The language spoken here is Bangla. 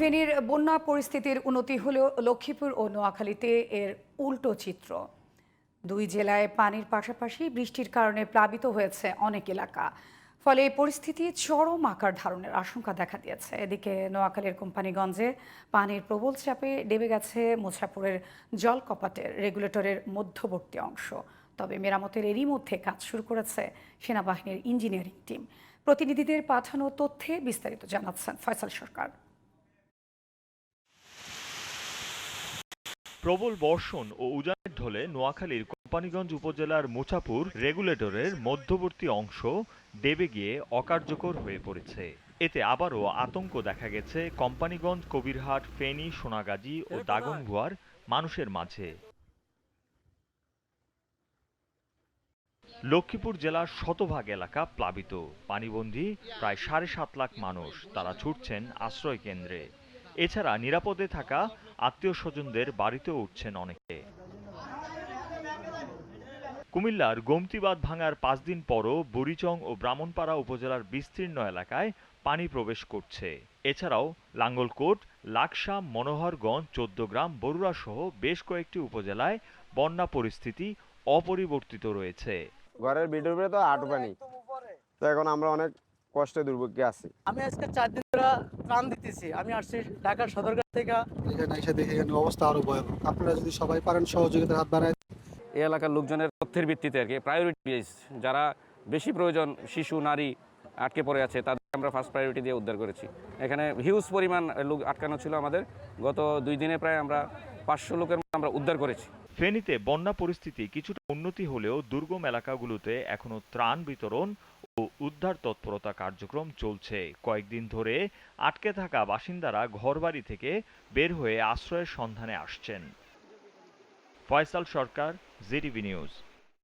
ফেনীর বন্যা পরিস্থিতির উন্নতি হলেও লক্ষ্মীপুর ও নোয়াখালীতে এর উল্টো চিত্র। দুই জেলায় পানির পাশাপাশি বৃষ্টির কারণে প্লাবিত হয়েছে অনেক এলাকা। ফলে এই পরিস্থিতি চরম আকার ধারণের আশঙ্কা দেখা দিয়েছে। এদিকে নোয়াখালীর কোম্পানিগঞ্জে পানির প্রবল চাপে ডেবে গেছে মুছাপুরের জল কপাটের রেগুলেটরের মধ্যবর্তী অংশ। তবে মেরামতের এরই মধ্যে কাজ শুরু করেছে সেনাবাহিনীর ইঞ্জিনিয়ারিং টিম। প্রতিনিধিদের পাঠানো তথ্যে বিস্তারিত জানাচ্ছেন ফয়সাল সরকার। প্রবল বর্ষণ ও উজানের ঢলে নোয়াখালীর কোম্পানীগঞ্জ উপজেলার মুছাপুর রেগুলেটরের মধ্যবর্তী অংশ দেবে গিয়ে অকার্যকর হয়ে পড়েছে। এতে আবারও আতঙ্ক দেখা গেছে কোম্পানীগঞ্জ কবিরহাট ফেনী সোনাগাজী ও দাগনভুয়ার মানুষের মাঝে। লক্ষ্মীপুর জেলার শতভাগ এলাকা প্লাবিত। পানিবন্দী প্রায় সাড়ে সাত লাখ মানুষ তারা ছুটছেন আশ্রয় কেন্দ্রে এছাড়া নিরাপদে থাকা আত্মীয় স্বজনদের বাড়িতেও উঠছেন অনেকে। কুমিল্লার গোমতিবাদ ভাঙার পাঁচ দিন পরও বুড়িচং ও ব্রাহ্মণপাড়া উপজেলার বিস্তীর্ণ এলাকায় পানি প্রবেশ করছে। এছাড়াও লাঙ্গলকোট, লাকসাম, মনোহরগঞ্জ, চোদ্দগ্রাম বরুড়া সহ বেশ কয়েকটি উপজেলায় বন্যা পরিস্থিতি অপরিবর্তিত রয়েছে। ঘরের উপরে তো আটু পানি তো এখন আমরা অনেক কষ্টে দুর্ভোগে আছি। আমি আজকে চার দিন ধরে ত্রাণ দিতেছি। আমি আসছি ঢাকার সদরঘাট থেকে। এখানে এসে দেখে এখানে অবস্থা আরও ভয়াবহ। আপনারা যদি সবাই পারেন সহযোগিতার হাত বাড়ায়। এই এলাকার লোকজনের তথ্যের ভিত্তিতে আর কি প্রায়োরিটি বেস যারা বেশি প্রয়োজন শিশু নারী আটকে পড়ে আছে তাদের আমরা ফার্স্ট প্রায়োরিটি দিয়ে উদ্ধার করেছি। এখানে হিউজ পরিমাণ লোক আটকানো ছিল আমাদের। গত দুই দিনে প্রায় আমরা পাঁচশো লোকের মতো আমরা উদ্ধার করেছি। ফেনীতে বন্যা পরিস্থিতি কিছুটা উন্নতি হলেও দুর্গম এলাকাগুলোতে এখনও ত্রাণ বিতরণ ও উদ্ধার তৎপরতা কার্যক্রম চলছে। কয়েকদিন ধরে আটকে থাকা বাসিন্দারা ঘরবাড়ি থেকে বের হয়ে আশ্রয়ের সন্ধানে আসছেন। Faisal Sarkar, GTV news.